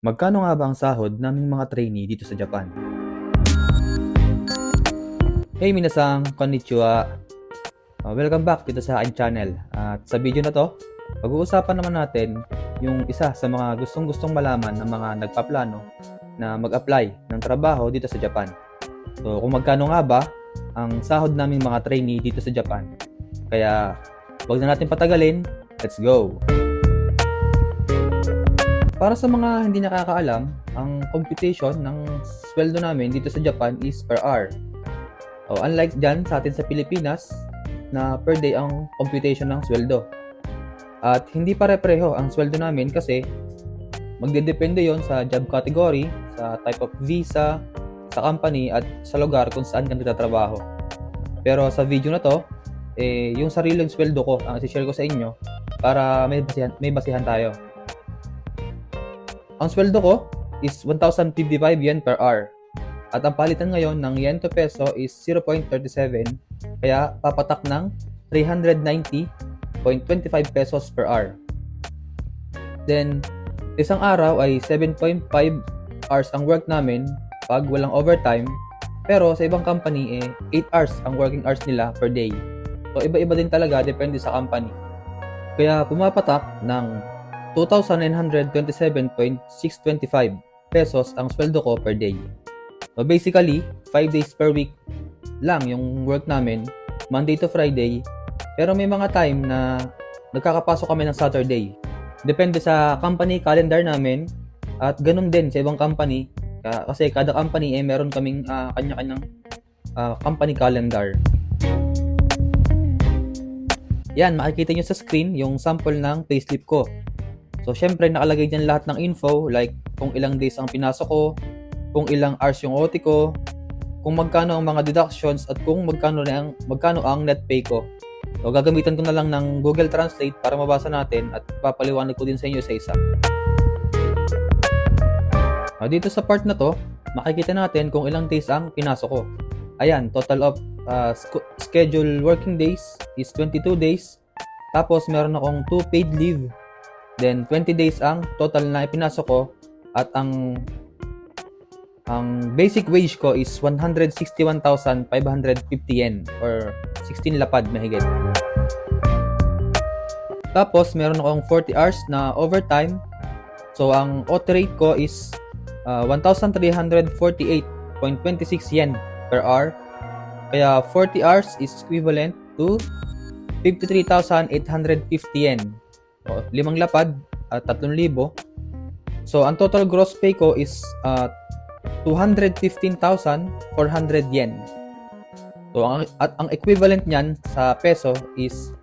Magkano nga ba ang sahod naming mga trainee dito sa Japan? Hey minasang, konnichiwa. Uh, welcome back dito sa aking channel. At sa video na to, pag-uusapan naman natin yung isa sa mga gustong-gustong malaman ng mga nagpaplano na mag-apply ng trabaho dito sa Japan. So kung magkano nga ba ang sahod naming mga trainee dito sa Japan. Kaya wag na natin patagalin, let's go! Para sa mga hindi nakakaalam, ang computation ng sweldo namin dito sa Japan is per hour. O, unlike dyan sa atin sa Pilipinas, na per day ang computation ng sweldo. At hindi pare-pareho ang sweldo namin kasi magdedepende yon sa job category, sa type of visa, sa company at sa lugar kung saan ka nagtatrabaho. Pero sa video na to, eh, yung sariling sweldo ko ang isi-share ko sa inyo para may basihan, may basihan tayo. Ang sweldo ko is 1,055 yen per hour. At ang palitan ngayon ng yen to peso is 0.37 kaya papatak ng 390.25 pesos per hour. Then, isang araw ay 7.5 hours ang work namin pag walang overtime pero sa ibang company eh 8 hours ang working hours nila per day. So iba-iba din talaga depende sa company. Kaya pumapatak ng 2,927.625 pesos ang sweldo ko per day. So basically, 5 days per week lang yung work namin, Monday to Friday. Pero may mga time na nagkakapasok kami ng Saturday. Depende sa company calendar namin at ganun din sa ibang company Ka- kasi kada company eh meron kaming uh, kanya-kanyang uh, company calendar. Yan, makikita nyo sa screen yung sample ng payslip ko. So, syempre, nakalagay dyan lahat ng info, like kung ilang days ang pinasok ko, kung ilang hours yung OT ko, kung magkano ang mga deductions, at kung magkano, ang, magkano ang net pay ko. So, gagamitan ko na lang ng Google Translate para mabasa natin at papaliwanag ko din sa inyo sa isa. Uh, dito sa part na to, makikita natin kung ilang days ang pinasok ko. Ayan, total of uh, sc- schedule working days is 22 days. Tapos meron akong 2 paid leave. Then 20 days ang total na ipinasok ko at ang ang basic wage ko is 161,550 yen or 16 lapad mahigit. Tapos meron akong 40 hours na overtime. So ang OT rate ko is uh, 1,348.26 yen per hour. Kaya 40 hours is equivalent to 53,850 yen. O, limang lapad at 3,000. So, ang total gross pay ko is uh, 215,400 yen. So, ang, at ang equivalent niyan sa peso is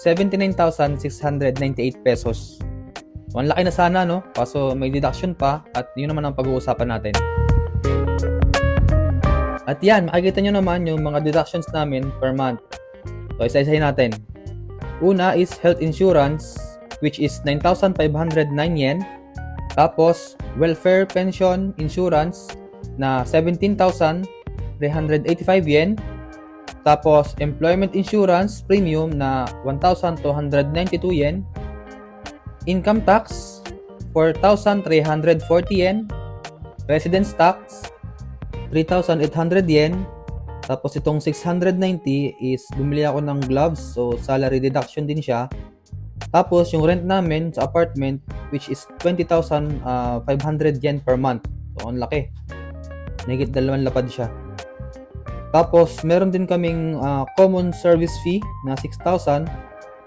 79,698 pesos. So, ang laki na sana, no? Kaso may deduction pa at yun naman ang pag-uusapan natin. At yan, makikita nyo naman yung mga deductions namin per month. So, isa-isahin natin. Una is health insurance, which is 9,509 yen. Tapos, welfare pension insurance na 17,385 yen. Tapos, employment insurance premium na 1,292 yen. Income tax, 4,340 yen. Residence tax, 3,800 yen. Tapos itong 690 is bumili ako ng gloves, so salary deduction din siya. Tapos yung rent namin sa apartment which is 20,500 yen per month. So ang laki. Nagit dalawang lapad siya. Tapos meron din kaming uh, common service fee na 6,000.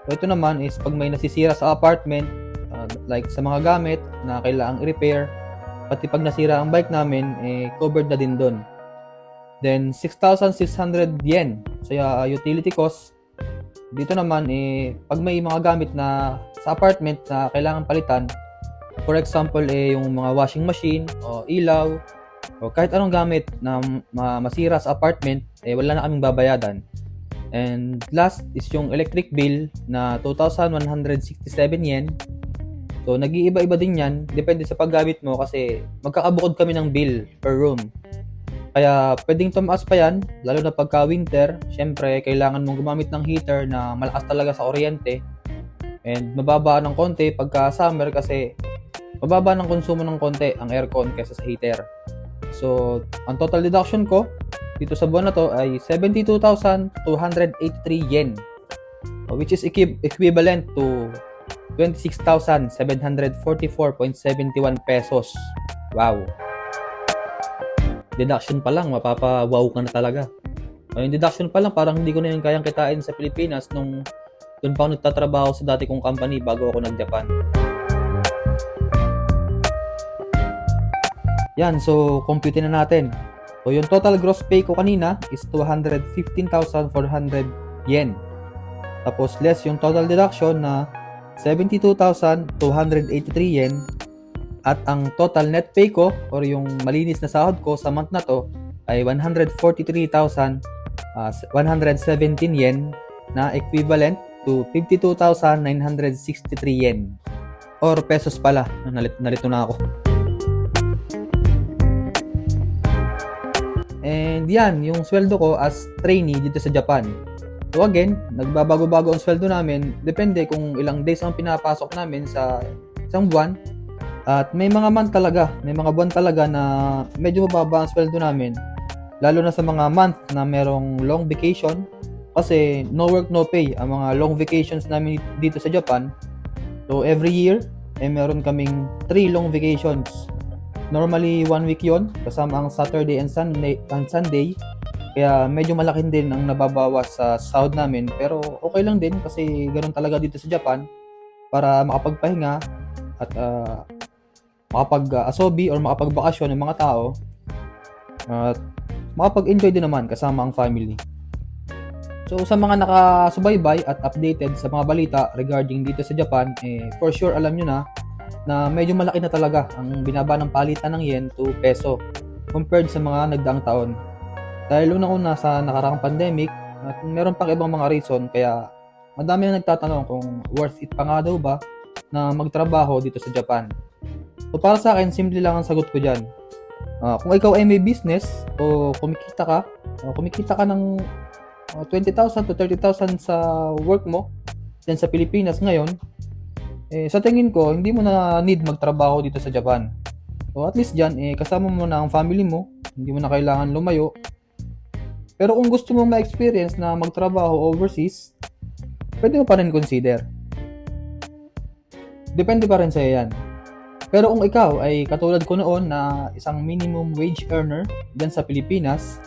So ito naman is pag may nasisira sa apartment, uh, like sa mga gamit na kailangang i-repair, pati pag nasira ang bike namin, eh, covered na din doon. Then, 6,600 yen sa uh, utility cost. Dito naman, eh, pag may mga gamit na sa apartment na kailangan palitan, for example, eh, yung mga washing machine, o ilaw, o kahit anong gamit na ma- masira sa apartment, eh, wala na kaming babayadan. And last is yung electric bill na 2,167 yen. So, nag-iiba-iba din yan. Depende sa paggamit mo kasi magkakabukod kami ng bill per room. Kaya pwedeng tumaas pa yan, lalo na pagka winter. Siyempre, kailangan mong gumamit ng heater na malakas talaga sa kuryente. And mababa ng konti pagka summer kasi mababa ng konsumo ng konti ang aircon kaysa sa heater. So, ang total deduction ko dito sa buwan na to ay 72,283 yen which is equi- equivalent to 26,744.71 pesos. Wow. Deduction pa lang, mapapa-wow ka na talaga. O, yung deduction pa lang, parang hindi ko na yun kayang kitain sa Pilipinas nung doon pa ako nagtatrabaho sa dati kong company bago ako nag-Japan. Yan, so compute na natin. So yung total gross pay ko kanina is 215,400 yen. Tapos less yung total deduction na 72,283 yen at ang total net pay ko or yung malinis na sahod ko sa month na to ay 143,117 yen na equivalent to 52,963 yen or pesos pala. Nalit, nalito na ako. And yan, yung sweldo ko as trainee dito sa Japan. So again, nagbabago-bago ang sweldo namin. Depende kung ilang days ang pinapasok namin sa isang buwan. At may mga month talaga, may mga buwan talaga na medyo mababa ang sweldo namin. Lalo na sa mga month na merong long vacation. Kasi no work, no pay. Ang mga long vacations namin dito sa Japan. So every year, eh meron kaming 3 long vacations. Normally, one week yon kasama ang Saturday and Sunday, and Sunday. Kaya medyo malaki din ang nababawas sa sahod namin. Pero okay lang din kasi ganun talaga dito sa Japan para makapagpahinga at uh, makapag-asobi or makapagbakasyon ng mga tao at makapag-enjoy din naman kasama ang family. So sa mga nakasubaybay at updated sa mga balita regarding dito sa Japan, eh, for sure alam nyo na na medyo malaki na talaga ang binaba ng palitan ng yen to peso compared sa mga nagdaang taon. Dahil unang-una sa nakarang pandemic at meron pang ibang mga reason kaya madami na nagtatanong kung worth it pa nga daw ba na magtrabaho dito sa Japan. So para sa akin, simple lang ang sagot ko dyan. Uh, kung ikaw ay may business o kumikita ka, uh, kumikita ka ng uh, 20,000 to 30,000 sa work mo dyan sa Pilipinas ngayon, eh, sa tingin ko, hindi mo na need magtrabaho dito sa Japan. So at least dyan, eh, kasama mo na ang family mo, hindi mo na kailangan lumayo. Pero kung gusto mo ma-experience na magtrabaho overseas, pwede mo pa rin consider. Depende pa rin sa'yo yan. Pero kung ikaw ay katulad ko noon na isang minimum wage earner dyan sa Pilipinas,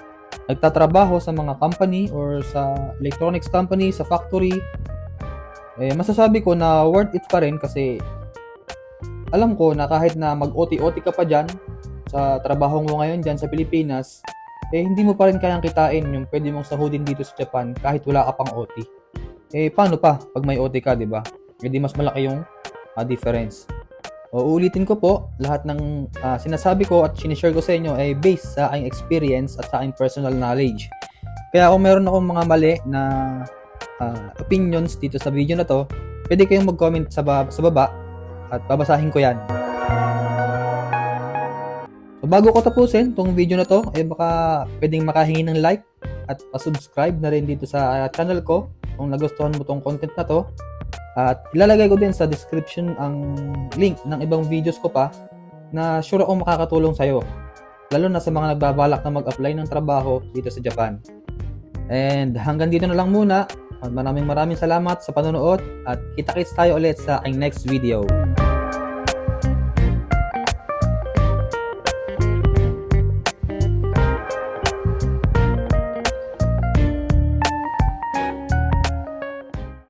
nagtatrabaho sa mga company or sa electronics company, sa factory, eh, masasabi ko na worth it pa rin kasi alam ko na kahit na mag-OT-OT ka pa dyan sa trabaho mo ngayon dyan sa Pilipinas, eh hindi mo pa rin kayang kitain yung pwede mong sahudin dito sa Japan kahit wala ka pang OT. Eh paano pa pag may OT ka, di ba? Hindi mas malaki yung uh, difference. O uulitin ko po, lahat ng uh, sinasabi ko at sinishare ko sa inyo ay based sa aking experience at sa aking personal knowledge. Kaya kung meron akong mga mali na uh, opinions dito sa video na to, pwede kayong mag-comment sa, ba- sa baba at babasahin ko yan. So, bago ko tapusin tong video na to, eh baka pwedeng makahingi ng like at pa-subscribe na rin dito sa uh, channel ko kung nagustuhan mo tong content na to. At ilalagay ko din sa description ang link ng ibang videos ko pa na sure akong makakatulong sa'yo. Lalo na sa mga nagbabalak na mag-apply ng trabaho dito sa Japan. And hanggang dito na lang muna. Maraming maraming salamat sa panonood at kita-kits tayo ulit sa aking next video.